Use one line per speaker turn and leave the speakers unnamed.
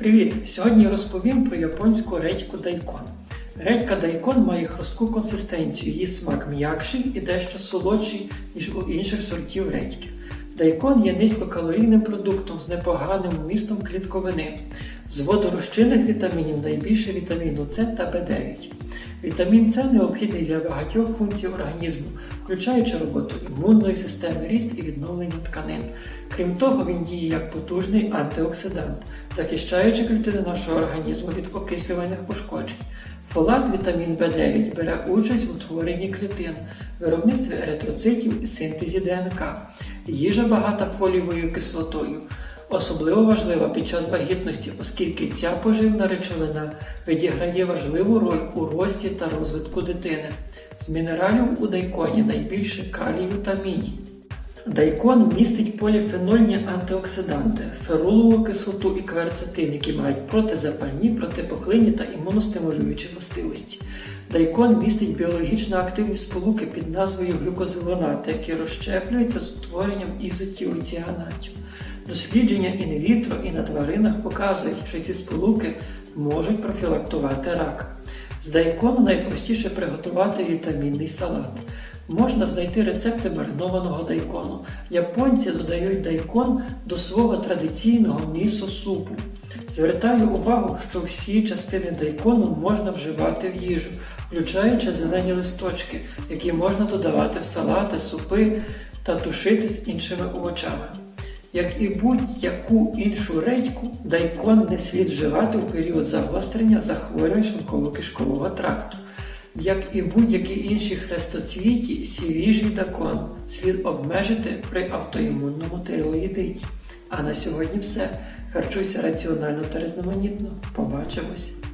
Привіт! Сьогодні розповім про японську редьку дайкон. Редька дайкон має хрустку консистенцію, її смак м'якший і дещо солодший, ніж у інших сортів редьки. Дайкон є низькокалорійним продуктом з непоганим вмістом клітковини. З водорозчинних вітамінів найбільше вітаміну С та В9. Вітамін С необхідний для багатьох функцій організму, включаючи роботу імунної системи, ріст і відновлення тканин. Крім того, він діє як потужний антиоксидант, захищаючи клітини нашого організму від окислювальних пошкоджень. Фолат вітамін В9 бере участь в утворенні клітин, виробництві еритроцитів і синтезі ДНК. Їжа багата фолієвою кислотою. Особливо важлива під час вагітності, оскільки ця поживна речовина відіграє важливу роль у рості та розвитку дитини. З мінералів у дайконі найбільше калію та міді. Дайкон містить поліфенольні антиоксиданти, ферулову кислоту і кверцетин, які мають протизапальні, протипухлинні та імуностимулюючі властивості. Дайкон містить біологічно активні сполуки під назвою глюкозилонати, які розщеплюються з утворенням ізотіоціанатів. Дослідження інвітро і на тваринах показують, що ці сполуки можуть профілактувати рак. З дайкону найпростіше приготувати вітамінний салат. Можна знайти рецепти маринованого дайкону. Японці додають дайкон до свого традиційного місо-супу. Звертаю увагу, що всі частини дайкону можна вживати в їжу, включаючи зелені листочки, які можна додавати в салати, супи та тушити з іншими овочами. Як і будь-яку іншу редьку, дайкон не слід вживати у період загострення захворювань шлунково-кишкового тракту. Як і будь-які інші хрестоцвіті, свіжий дакон слід обмежити при автоімунному тиреоїдиті. А на сьогодні все. Харчуйся раціонально та різноманітно. Побачимось!